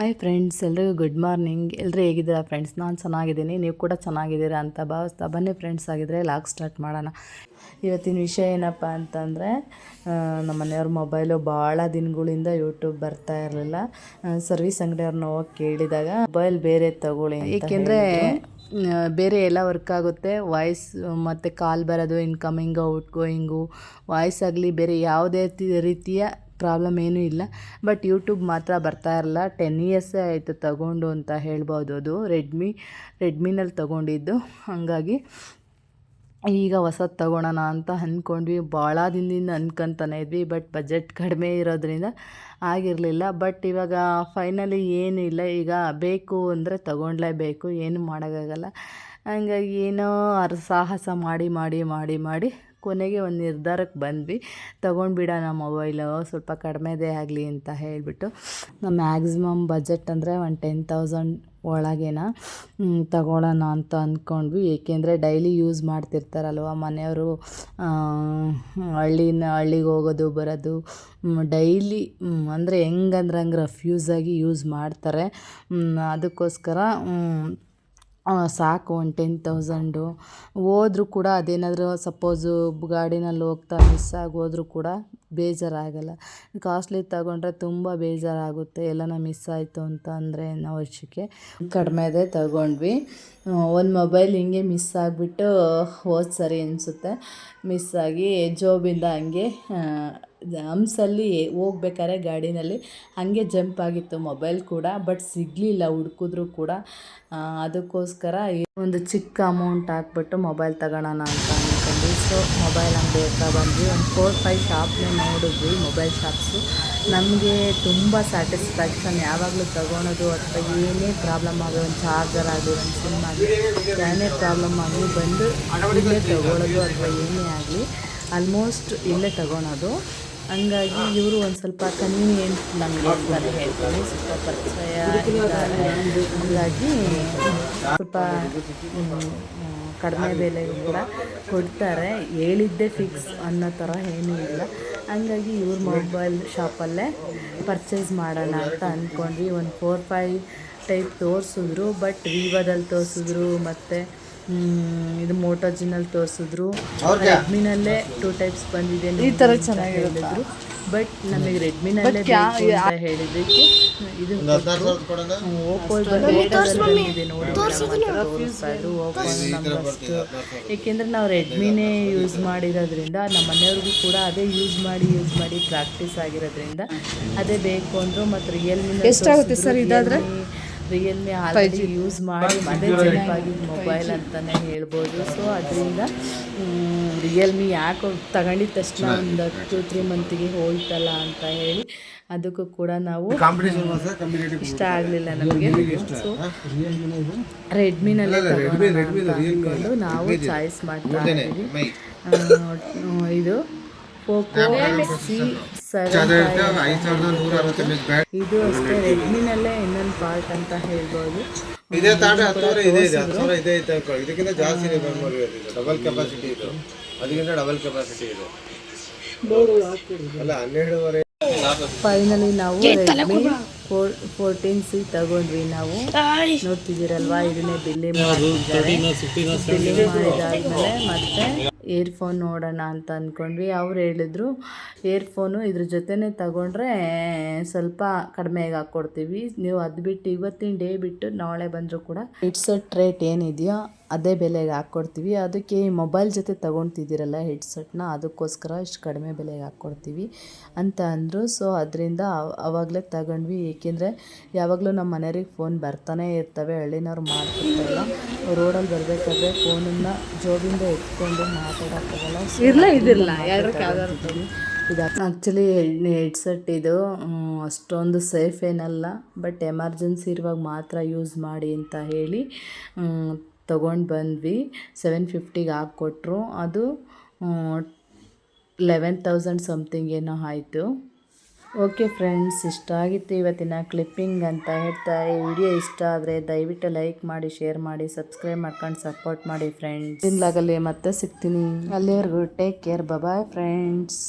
Hi friends ಎಲ್ರಿಗೂ good morning ಎಲ್ಲರೂ ಹೇಗಿದ್ದೀರಾ ಫ್ರೆಂಡ್ಸ್ ನಾನು ಚೆನ್ನಾಗಿದ್ದೀನಿ ನೀವು ಕೂಡ ಚೆನ್ನಾಗಿದ್ದೀರಾ ಅಂತ ಭಾವಿಸ್ತಾ ಬನ್ನಿ ಫ್ರೆಂಡ್ಸ್ ಆಗಿದ್ರೆ ಲಾಗ್ ಸ್ಟಾರ್ಟ್ ಮಾಡೋಣ. ಇವತ್ತಿನ ವಿಷಯ ಏನಪ್ಪ ಅಂತಂದರೆ ನಮ್ಮ ಮನೆಯವ್ರ ಮೊಬೈಲು ಭಾಳ ದಿನಗಳಿಂದ ಯೂಟ್ಯೂಬ್ ಬರ್ತಾ ಇರಲಿಲ್ಲ. ಸರ್ವಿಸ್ ಅಂಗಡಿಯವ್ರನ್ನ ಹೋಗಿ ಕೇಳಿದಾಗ ಮೊಬೈಲ್ ಬೇರೆ ತಗೊಳ್ಳಿ ಏಕೆಂದರೆ ಬೇರೆ ಎಲ್ಲ ವರ್ಕ್ ಆಗುತ್ತೆ. ವಾಯ್ಸ್ ಮತ್ತು ಕಾಲ್ ಬರೋದು ಇನ್ಕಮಿಂಗು ಔಟ್ ಗೋಯಿಂಗು ವಾಯ್ಸ್ ಆಗಲಿ ಬೇರೆ ಯಾವುದೇ ರೀತಿಯ ಪ್ರಾಬ್ಲಮ್ ಏನೂ ಇಲ್ಲ. ಬಟ್ ಯೂಟ್ಯೂಬ್ ಮಾತ್ರ ಬರ್ತಾ ಇರಲ್ಲ. ಟೆನ್ ಇಯರ್ಸೇ ಆಯಿತು ತಗೊಂಡು ಅಂತ ಹೇಳ್ಬೋದು ಅದು. ರೆಡ್ಮಿ, ರೆಡ್ಮಿನಲ್ಲಿ ತಗೊಂಡಿದ್ದು. ಹಾಗಾಗಿ ಈಗ ಹೊಸದು ತಗೊಳೋಣ ಅಂತ ಅಂದ್ಕೊಂಡ್ವಿ ಭಾಳ ದಿನದಿಂದ ಅನ್ಕೊಂತಾನೆ ಇದ್ವಿ. ಬಟ್ ಬಜೆಟ್ ಕಡಿಮೆ ಇರೋದ್ರಿಂದ ಆಗಿರಲಿಲ್ಲ. ಬಟ್ ಇವಾಗ ಫೈನಲಿ ಏನೂ ಇಲ್ಲ. ಈಗ ಬೇಕು ಅಂದರೆ ತಗೊಳ್ಲೇಬೇಕು ಏನು ಮಾಡೋಕ್ಕಾಗಲ್ಲ. ಹಂಗಾಗಿ ಏನೋ ಅರ್ ಸಾಹಸ ಮಾಡಿ ಮಾಡಿ ಮಾಡಿ ಮಾಡಿ ಕೊನೆಗೆ ಒಂದು ನಿರ್ಧಾರಕ್ಕೆ ಬಂದ್ವಿ. ತೊಗೊಂಡ್ಬಿಡೋಣ ಮೊಬೈಲು ಸ್ವಲ್ಪ ಕಡಿಮೆದೇ ಆಗಲಿ ಅಂತ ಹೇಳಿಬಿಟ್ಟು ನಮ್ಮ ಮ್ಯಾಕ್ಸಿಮಮ್ ಬಜೆಟ್ ಅಂದರೆ ಒಂದು ಟೆನ್ ತೌಸಂಡ್ ಒಳಗೇನ ತಗೊಳ್ಳೋಣ ಅಂತ ಅಂದ್ಕೊಂಡ್ವಿ ಏಕೆಂದರೆ ಡೈಲಿ ಯೂಸ್ ಮಾಡ್ತಿರ್ತಾರಲ್ವ ಮನೆಯವರು ಹಳ್ಳಿನ, ಹಳ್ಳಿಗೆ ಹೋಗೋದು, ಬರೋದು ಡೈಲಿ ಅಂದರೆ ಹೆಂಗಂದ್ರೆ ಹಂಗೆ ರಫ್ಯೂಸಾಗಿ ಯೂಸ್ ಮಾಡ್ತಾರೆ. ಅದಕ್ಕೋಸ್ಕರ ಸಾಕು ಒಂದು ಟೆನ್ ತೌಸಂಡು ಹೋದ್ರೂ ಕೂಡ ಅದೇನಾದರೂ ಸಪೋಸು ಗಾಡಿನಲ್ಲಿ ಹೋಗ್ತಾ ಮಿಸ್ ಆಗೋದ್ರೂ ಕೂಡ ಬೇಜಾರಾಗಲ್ಲ. ಕಾಸ್ಟ್ಲಿ ತಗೊಂಡ್ರೆ ತುಂಬ ಬೇಜಾರಾಗುತ್ತೆ. ಎಲ್ಲನ ಮಿಸ್ ಆಯಿತು ಅಂತ ಅಂದರೆ ನಾವು ವರ್ಷಕ್ಕೆ ಕಡಿಮೆದೇ ತಗೊಂಡ್ವಿ. ಒಂದು ಮೊಬೈಲ್ ಹಿಂಗೆ ಮಿಸ್ ಆಗಿಬಿಟ್ಟು ಹೋದ ಸರಿ ಅನಿಸುತ್ತೆ. ಮಿಸ್ ಆಗಿ ಜೋಬಿಂದ ಹಂಗೆ ಹಂಸಲ್ಲಿ ಹೋಗ್ಬೇಕಾದ್ರೆ ಗಾಡಿನಲ್ಲಿ ಹಾಗೆ ಜಂಪ್ ಆಗಿತ್ತು ಮೊಬೈಲ್ ಕೂಡ, ಬಟ್ ಸಿಗಲಿಲ್ಲ ಹುಡ್ಕಿದ್ರು ಕೂಡ. ಅದಕ್ಕೋಸ್ಕರ ಒಂದು ಚಿಕ್ಕ ಅಮೌಂಟ್ ಹಾಕ್ಬಿಟ್ಟು ಮೊಬೈಲ್ ತಗೊಳ್ಳೋಣ ಅಂತ ಅಂದ್ಕೊಂಡು ಸೊ ಮೊಬೈಲ್ ಅಂಗಡಿ ಹತ್ರ ಬಂದ್ವಿ. ಒಂದು ಫೋರ್ ಫೈವ್ ಶಾಪ್ನೇ ನೋಡಿದ್ವಿ ಮೊಬೈಲ್ ಶಾಪ್ಸು ನಮಗೆ ತುಂಬ ಸ್ಯಾಟಿಸ್ಫ್ಯಾಕ್ಷನ್ ಯಾವಾಗಲೂ ತಗೊಳೋದು ಅಥವಾ ಏನೇ ಪ್ರಾಬ್ಲಮ್ ಆಗಲಿ ಒಂದು ಚಾರ್ಜರ್ ಆಗಲಿ, ಒಂದು ಸಿಮ್ ಆಗಲಿ, ಏನೇ ಪ್ರಾಬ್ಲಮ್ ಆಗಲಿ ಬಂದು ಇಲ್ಲೇ ತಗೊಳ್ಳೋದು ಅಥವಾ ಏನೇ ಆಗಲಿ ಆಲ್ಮೋಸ್ಟ್ ಇಲ್ಲೇ ತಗೊಳೋದು. ಹಂಗಾಗಿ ಇವರು ಒಂದು ಸ್ವಲ್ಪ ಕನ್ವೀನಿಯೆಂಟ್ ನಮಗೆ ಅಂತಲೇ ಹೇಳ್ತಾರೆ. ಸ್ವಲ್ಪ ಪರಿಚಯ ಹಂಗಾಗಿ ಸ್ವಲ್ಪ ಕಡಿಮೆ ಬೆಲೆ ಕೂಡ ಕೊಡ್ತಾರೆ. ಹೇಳಿದ್ದೆ ಫಿಕ್ಸ್ ಅನ್ನೋ ಥರ ಏನೂ ಇಲ್ಲ. ಹಂಗಾಗಿ ಇವ್ರ ಮೊಬೈಲ್ ಶಾಪಲ್ಲೇ ಪರ್ಚೇಸ್ ಮಾಡೋಣ ಅಂತ ಅಂದ್ಕೊಂಡ್ವಿ ಒಂದು ಫೋರ್ ಫೈವ್ ಟೈಪ್ ತೋರಿಸಿದ್ರು ಬಟ್ ವಿವೋದಲ್ಲಿ ತೋರಿಸಿದ್ರು, ಮತ್ತು ಇದು ಮೋಟೋಜಿನಲ್ಲಿ ತೋರಿಸಿದ್ರು. ರೆಡ್ಮಿನಲ್ಲೇ ಟೂ ಟೈಪ್ಸ್ ಬಂದಿದೆ ಈ ಥರ ಹೇಳಿದ್ರು. ಬಟ್ ನಮಗೆ ರೆಡ್ಮಿನಲ್ಲೇ ಬೇಕು ಅಂತ ಹೇಳಿದ್ದಕ್ಕೆ ಇದು ಓಪೋ ಬಂದಿದೆ ನೋಡಿ ಏಕೆಂದರೆ ನಾವು ರೆಡ್ಮಿನೇ ಯೂಸ್ ಮಾಡಿರೋದ್ರಿಂದ ನಮ್ಮ ಮನೆಯವ್ರಿಗೂ ಕೂಡ ಅದೇ ಯೂಸ್ ಮಾಡಿ ಯೂಸ್ ಮಾಡಿ ಪ್ರಾಕ್ಟೀಸ್ ಆಗಿರೋದ್ರಿಂದ ಅದೇ ಬೇಕು ಅಂದರು. ಮತ್ತು ರಿಯಲ್ಮಿ ಎಷ್ಟಾಗುತ್ತೆ ಸರ್ ಇದಾದರೆ? ರಿಯಲ್ಮಿ ಆಲ್ರೆಡಿ ಯೂಸ್ ಮಾಡಿ ಅದೇ ಚೆನ್ನಾಗಿದ್ದ ಮೊಬೈಲ್ ಅಂತಲೇ ಹೇಳ್ಬೋದು. ಸೊ ಅದರಿಂದ ರಿಯಲ್ಮಿ ಯಾಕೆ ತಗೊಂಡಿದ ತಕ್ಷಣ ಒಂದು ಟು ತ್ರೀ ಮಂತಿಗೆ ಹೋಯ್ತಲ್ಲ ಅಂತ ಹೇಳಿ ಅದಕ್ಕೂ ಕೂಡ ನಾವು ಇಷ್ಟ ಆಗಲಿಲ್ಲ ನಮಗೆ. ಸೊ ರೆಡ್ಮಿನಲ್ಲಿ ತಗೊಂಡು ನಾವು ಚಾಯ್ಸ್ ಮಾಡ್ತಾ ಇದ್ದೀವಿ. ಇದು ಪೋಕೋ ಸಿ ಇದು ಅಷ್ಟೇ ರೆಡ್ಮಿನಲ್ಲೇ ಇನ್ನೊಂದು ಪಾರ್ಟ್ ಅಂತ ಹೇಳ್ಬೋದು. ಇದೇ ತಾಂಡ ಹತ್ತು ಸಾವಿರ ಇದೆ ಇದೆ ಹತ್ತು ಸಾವಿರ ಇದೆ ಅನ್ಕೊಳ್ಳಿ ಇದಕ್ಕಿಂತ ಜಾಸ್ತಿ ಇದೆ ಮೆಮೊರಿ ಇದು ಡಬಲ್ ಕೆಪಾಸಿಟಿ ಇದು. ಅದಕ್ಕಿಂತ ಡಬಲ್ ಕೆಪಾಸಿಟಿ ಇದೆ. ಅಲ್ಲ ಹನ್ನೆರಡುವರೆ. ಫೈನಲಿ ನಾವು ರೆಡ್ಮಿ ಫೋರ್ ಫೋರ್ಟೀನ್ ಸಿ ತಗೊಂಡ್ವಿ ನಾವು. ನೋಡ್ತಿದ್ದೀರಲ್ವಾ ಇದನ್ನೇ ಬಿಲ್ಲಿ ಮಾಡಿದ್ದಾರೆ ಬಿಲ್ಲಿ ಮಾಡಿದಾದ್ಮೇಲೆ ಮತ್ತೆ ಇಯರ್ಫೋನ್ ನೋಡೋಣ ಅಂತ ಅಂದ್ಕೊಂಡ್ವಿ. ಅವ್ರು ಹೇಳಿದ್ರು ಏರ್ಫೋನು ಇದ್ರ ಜೊತೆನೇ ತಗೊಂಡ್ರೆ ಸ್ವಲ್ಪ ಕಡಿಮೆಗೆ ಹಾಕ್ಕೊಡ್ತೀವಿ. ನೀವು ಅದು ಬಿಟ್ಟು ಇವತ್ತಿನ ಡೇ ಬಿಟ್ಟು ನಾಳೆ ಬಂದರೂ ಕೂಡ ಹೆಡ್ಸೆಟ್ ರೇಟ್ ಏನಿದೆಯೋ ಅದೇ ಬೆಲೆಗೆ ಹಾಕ್ಕೊಡ್ತೀವಿ. ಅದಕ್ಕೆ ಈ ಮೊಬೈಲ್ ಜೊತೆ ತೊಗೊತಿದ್ದೀರಲ್ಲ ಹೆಡ್ಸೆಟ್ನ ಅದಕ್ಕೋಸ್ಕರ ಇಷ್ಟು ಕಡಿಮೆ ಬೆಲೆಗೆ ಹಾಕ್ಕೊಡ್ತೀವಿ ಅಂತ ಅಂದರು. ಸೊ ಅದರಿಂದ ಅವಾಗಲೇ ತಗೊಂಡ್ವಿ. ಏಕೆಂದರೆ ಯಾವಾಗಲೂ ನಮ್ಮ ಮನೆಯವ್ರಿಗೆ ಫೋನ್ ಬರ್ತಾನೆ ಇರ್ತವೆ. ಹಳ್ಳಿನವ್ರು ಮಾಡ್ತಿರ್ತಾರಲ್ಲ ರೋಡಲ್ಲಿ ಬರಬೇಕಾದ್ರೆ ಫೋನನ್ನು ಜೋಬಿಂದ ಎತ್ಕೊಂಡು ಮಾತಾಡೋಕ್ಕಾಗಲ್ಲ. ಇರಲ್ಲ ಇದಿರಲ್ಲ ಇದು ಆ್ಯಕ್ಚುಲಿ ಹೆಡ್ಸೆಟ್ ಇದು ಅಷ್ಟೊಂದು ಸೇಫ್ ಏನಲ್ಲ ಬಟ್ ಎಮರ್ಜೆನ್ಸಿ ಇರುವಾಗ ಮಾತ್ರ ಯೂಸ್ ಮಾಡಿ ಅಂತ ಹೇಳಿ ತೊಗೊಂಡು ಬಂದ್ವಿ. ಸೆವೆನ್ ಫಿಫ್ಟಿಗೆ ಹಾಕ್ಕೊಟ್ರು. ಅದು ಲೆವೆನ್ ತೌಸಂಡ್ ಸಮಥಿಂಗ್ ಏನೋ ಆಯಿತು. ಓಕೆ ಫ್ರೆಂಡ್ಸ್ ಇಷ್ಟ ಆಗಿತ್ತು ಇವತ್ತಿನ ಕ್ಲಿಪ್ಪಿಂಗ್ ಅಂತ ಹೇಳ್ತಾ. ಈ ವಿಡಿಯೋ ಇಷ್ಟ ಆದರೆ ದಯವಿಟ್ಟು ಲೈಕ್ ಮಾಡಿ ಶೇರ್ ಮಾಡಿ ಸಬ್ಸ್ಕ್ರೈಬ್ ಮಾಡ್ಕೊಂಡು ಸಪೋರ್ಟ್ ಮಾಡಿ ಫ್ರೆಂಡ್ಸ್ ಇನ್ಲಾಗಲ್ಲಿ ಮತ್ತೆ ಸಿಗ್ತೀನಿ. ಅಲ್ಲಿವರೆಗೂ ಟೇಕ್ ಕೇರ್ ಬಾಯ್ ಫ್ರೆಂಡ್ಸ್